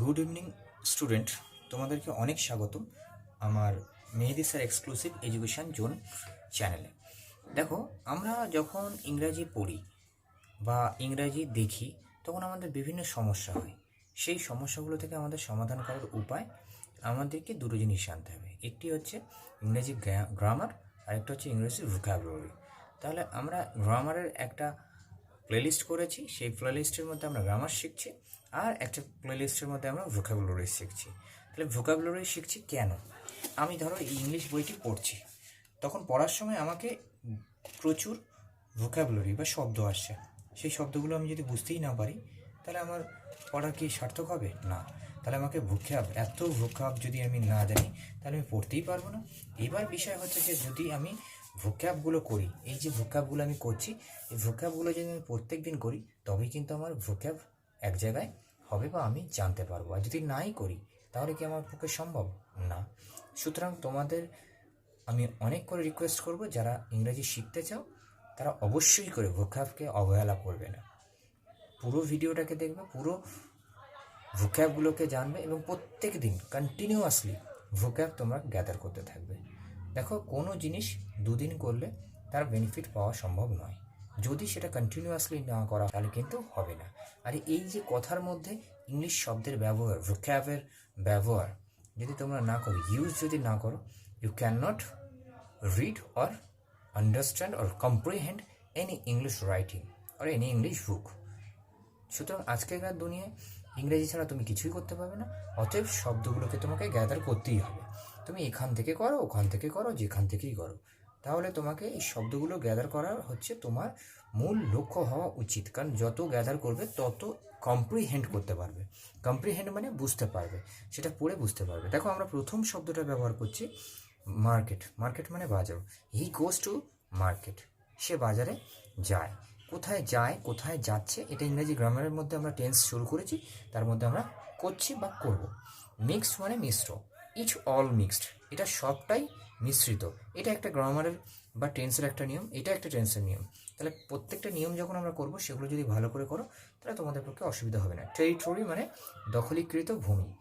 Good evening student তোমাদেরকে অনেক স্বাগতম আমার Mehedi sir exclusive education zone চ্যানেলে দেখো, আমরা যখন ইংরাজি পড়ি বা ইংরাজি দেখি, তখন আমাদের বিভিন্ন সমস্যা হয়। সেই সমস্যাগুলো থেকে আমাদের সমাধান করার উপায় আমাদেরকে দুটো জিনিস জানতে হবে। একটি হচ্ছে ইংরেজি গ্রামার আর হচ্ছে ইংরেজি ভোকাবুলারি তাহলে আমরা গ্রামারের একটা প্লেলিস্ট করেছি, সেই প্লেলিস্টের মধ্যে আমরা গ্রামার শিখছি আর একটা প্লেলিস্টের মধ্যে আমরা ভোকাবুলারি শিখছি। তাহলে ভোকাবুলারি শিখছি কেন? আমি ধরো এই ইংলিশ বইটি পড়ছি, তখন পড়ার সময় আমাকে প্রচুর ভোকাবুলারি বা শব্দ আসছে। সেই শব্দগুলো আমি যদি বুঝতেই না পারি, তাহলে আমার পড়া কি সার্থক হবে? না। তাহলে আমাকে ভোকাব এত ভোকাব যদি আমি না জানি, তাহলে আমি পড়তেই পারব না। এবার বিষয় হচ্ছে যে যদি আমি ভোকাবগুলো করি, এই যে ভোকাবগুলো আমি করছি, এই ভোকাবগুলো যদি আমি প্রত্যেক দিন করি, তবেই কিন্তু আমার ভোকাব এক জায়গায় হবে বা আমি জানতে পারব। আর যদি নাই করি, তাহলে কি আমার পক্ষে সম্ভব? না। সুতরাং তোমাদের আমি অনেক করে রিকোয়েস্ট করব, যারা ইংরেজি শিখতে চাও, তারা অবশ্যই করে ভোকাবকে অবহেলা করবে না। পুরো ভিডিওটাকে দেখবে, পুরো ভোক্যাবগুলোকে জানবে এবং প্রত্যেক দিন কন্টিনিউয়াসলি ভোক্যাব তোমরা গ্যাদার করতে থাকবে। দেখো, কোনো জিনিস দুদিন করলে তার বেনিফিট পাওয়া সম্ভব নয়। যদি সেটা কন্টিনিউয়াসলি না করা, তাহলে কিন্তু হবে না। আর এই যে কথার মধ্যে ইংলিশ শব্দের ব্যবহার ভোক্যাবের ব্যবহার, যদি তোমরা না করো ইউজ যদি না করো you can not read or understand or comprehend any English writing or any English book সুতরাং আজকেকার দুনিয়ায় ইংরেজি ছাড়া তুমি কিছুই করতে পারবে না, অতএব শব্দগুলোকে তোমাকে গ্যাদার করতেই হবে। তুমি এখান থেকে করো, ওখান থেকে করো, যেখান থেকেই করো। তাহলে তোমাকে এই শব্দগুলো গ্যাদার করার হচ্ছে তোমার মূল লক্ষ্য হওয়া উচিত। কারণ যত গ্যাদার করবে, তত কম্প্রিহেন্ড করতে পারবে। কম্প্রিহেন্ড মানে বুঝতে পারবে। সেটা পড়ে বুঝতে পারবে। দেখো আমরা প্রথম শব্দটা ব্যবহার করছি মার্কেট মার্কেট মানে বাজার। হি গোস টু মার্কেট সে বাজারে যায়। কোথায় যায়, কোথায় যাচ্ছে, এটা ইংরেজি গ্রামারের মধ্যে আমরা টেন্স শুরু করেছি। তার মধ্যে আমরা করছি বা করব। মিক্সড মানে মিশ্র। ইচ অল মিক্সড এটা সবটাই মিশ্রিত। এটা একটা গ্রামারের বা টেন্সের একটা নিয়ম, এটা একটা টেন্সের নিয়ম। তাহলে প্রত্যেকটা নিয়ম যখন আমরা করব, সেগুলো যদি ভালো করে করো, তাহলে তোমাদের পক্ষে অসুবিধা হবে না। টেরিটরি মানে দখলীকৃত ভূমি।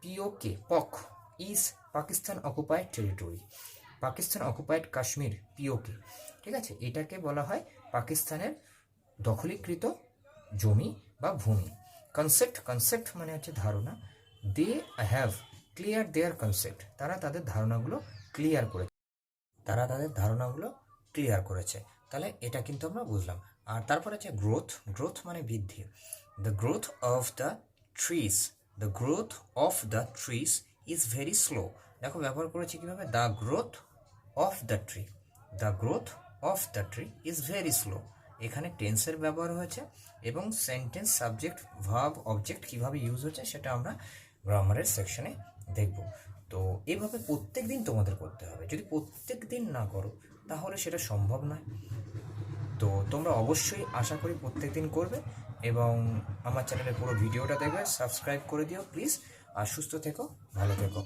POK POK is Pakistan occupied territory Pakistan occupied Kashmir POK ঠিক আছে? এটাকে বলা হয় পাকিস্তানের দখলীকৃত জমি বা ভূমি। কনসেপ্ট কনসেপ্ট মানে হচ্ছে ধারণা। They have clear their concept তারা তাদের ধারণাগুলো ক্লিয়ার করেছে। তারা তাদের ধারণাগুলো ক্লিয়ার করেছে। তাহলে এটা কিন্তু আমরা বুঝলাম। আর তারপরে আছে গ্রোথ গ্রোথ মানে বৃদ্ধি। The growth of the trees the growth of the trees is very slow দেখো ব্যবহার করেছি কীভাবে? The growth of the tree the growth of the tree is very slow এখানে টেন্সের ব্যবহার হয়েছে এবং সেন্টেন্স সাবজেক্ট ভাব অবজেক্ট কীভাবে ইউজ হচ্ছে সেটা আমরা গ্রামারের সেকশনে দেখব। তো এভাবে প্রত্যেক দিন তোমাদের করতে হবে। যদি প্রত্যেক দিন না করো, তাহলে সেটা সম্ভব নয়। তো তোমরা অবশ্যই আশা করি প্রত্যেক দিন করবে এবং আমার চ্যানেলের পুরো ভিডিওটা দেখবে। সাবস্ক্রাইব করে দিও প্লিজ। আর সুস্থ থেকো, ভালো থেকো।